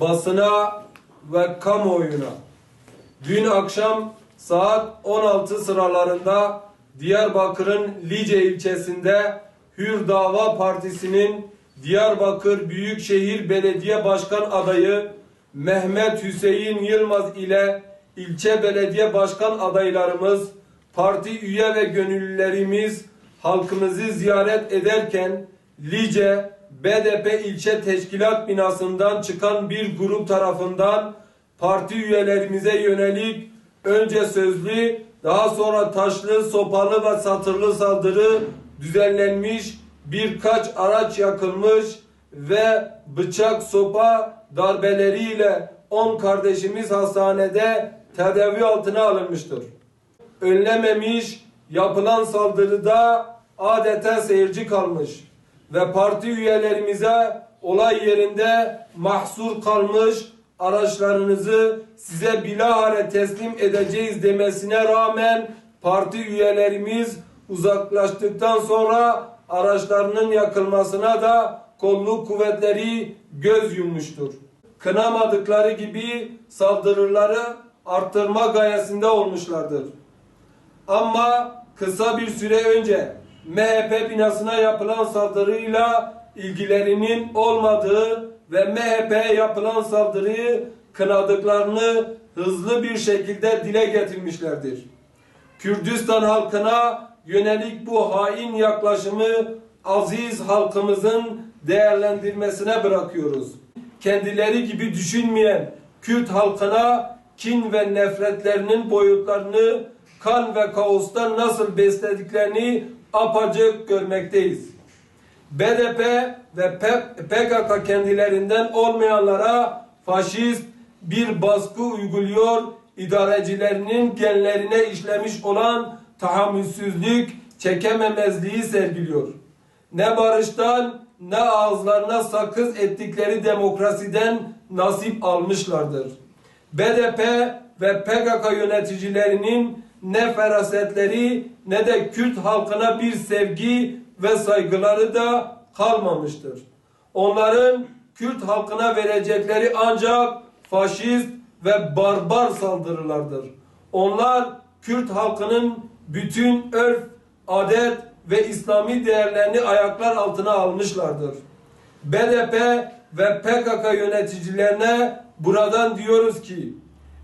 basına ve kamuoyuna. Dün akşam saat 16 sıralarında Diyarbakır'ın Lice ilçesinde Hür Dava Partisi'nin Diyarbakır Büyükşehir Belediye Başkan adayı Mehmet Hüseyin Yılmaz ile ilçe belediye başkan adaylarımız, parti üye ve gönüllülerimiz halkımızı ziyaret ederken Lice BDP ilçe teşkilat binasından çıkan bir grup tarafından parti üyelerimize yönelik önce sözlü daha sonra taşlı, sopalı ve satırlı saldırı düzenlenmiş birkaç araç yakılmış ve bıçak sopa darbeleriyle 10 kardeşimiz hastanede tedavi altına alınmıştır. Önlememiş yapılan saldırıda adeta seyirci kalmış ve parti üyelerimize olay yerinde mahsur kalmış araçlarınızı size bilahare teslim edeceğiz demesine rağmen parti üyelerimiz uzaklaştıktan sonra araçlarının yakılmasına da kolluk kuvvetleri göz yummuştur. Kınamadıkları gibi saldırıları arttırma gayesinde olmuşlardır. Ama kısa bir süre önce MHP binasına yapılan saldırıyla ilgilerinin olmadığı ve MHP'ye yapılan saldırıyı kınadıklarını hızlı bir şekilde dile getirmişlerdir. Kürdistan halkına yönelik bu hain yaklaşımı aziz halkımızın değerlendirmesine bırakıyoruz. Kendileri gibi düşünmeyen Kürt halkına kin ve nefretlerinin boyutlarını kan ve kaostan nasıl beslediklerini apacık görmekteyiz. BDP ve PKK kendilerinden olmayanlara faşist bir baskı uyguluyor, idarecilerinin genlerine işlemiş olan tahammülsüzlük, çekememezliği sergiliyor. Ne barıştan ne ağızlarına sakız ettikleri demokrasiden nasip almışlardır. BDP ve PKK yöneticilerinin ne ferasetleri ne de Kürt halkına bir sevgi ve saygıları da kalmamıştır. Onların Kürt halkına verecekleri ancak faşist ve barbar saldırılardır. Onlar Kürt halkının bütün örf, adet ve İslami değerlerini ayaklar altına almışlardır. BDP ve PKK yöneticilerine buradan diyoruz ki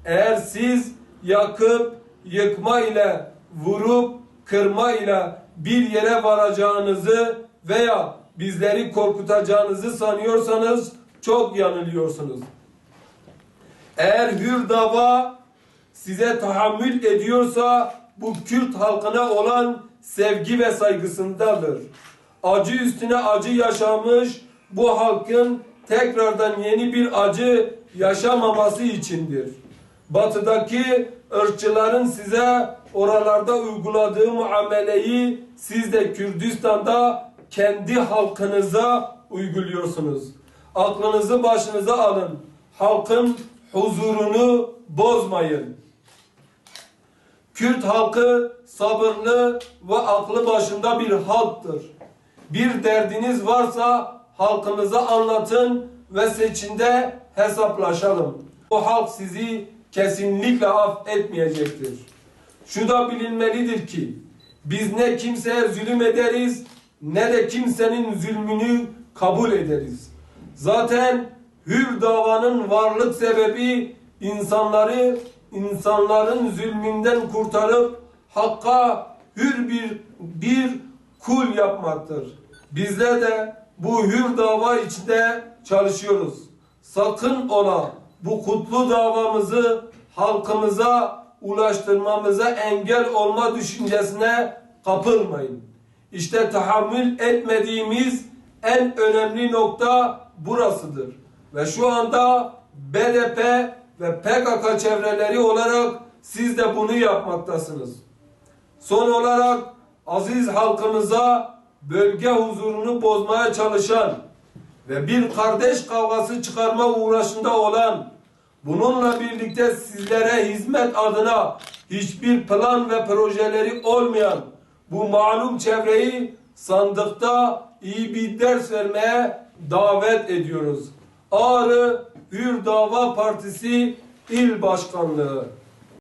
eğer siz yakıp yıkma ile vurup kırma ile bir yere varacağınızı veya bizleri korkutacağınızı sanıyorsanız çok yanılıyorsunuz. Eğer hür dava size tahammül ediyorsa bu Kürt halkına olan sevgi ve saygısındadır. Acı üstüne acı yaşamış bu halkın tekrardan yeni bir acı yaşamaması içindir. Batıdaki ırkçıların size oralarda uyguladığı muameleyi siz de Kürdistan'da kendi halkınıza uyguluyorsunuz. Aklınızı başınıza alın. Halkın huzurunu bozmayın. Kürt halkı sabırlı ve aklı başında bir halktır. Bir derdiniz varsa halkımıza anlatın ve seçinde hesaplaşalım. Bu halk sizi kesinlikle affetmeyecektir. Şu da bilinmelidir ki biz ne kimseye zulüm ederiz ne de kimsenin zulmünü kabul ederiz. Zaten hür davanın varlık sebebi insanları insanların zulmünden kurtarıp hakka hür bir bir kul yapmaktır. Bizler de bu hür dava içinde çalışıyoruz. Sakın ola bu kutlu davamızı halkımıza ulaştırmamıza engel olma düşüncesine kapılmayın. İşte tahammül etmediğimiz en önemli nokta burasıdır. Ve şu anda BDP ve PKK çevreleri olarak siz de bunu yapmaktasınız. Son olarak aziz halkımıza bölge huzurunu bozmaya çalışan ve bir kardeş kavgası çıkarma uğraşında olan bununla birlikte sizlere hizmet adına hiçbir plan ve projeleri olmayan bu malum çevreyi sandıkta iyi bir ders vermeye davet ediyoruz. Ağrı Hür Dava Partisi İl Başkanlığı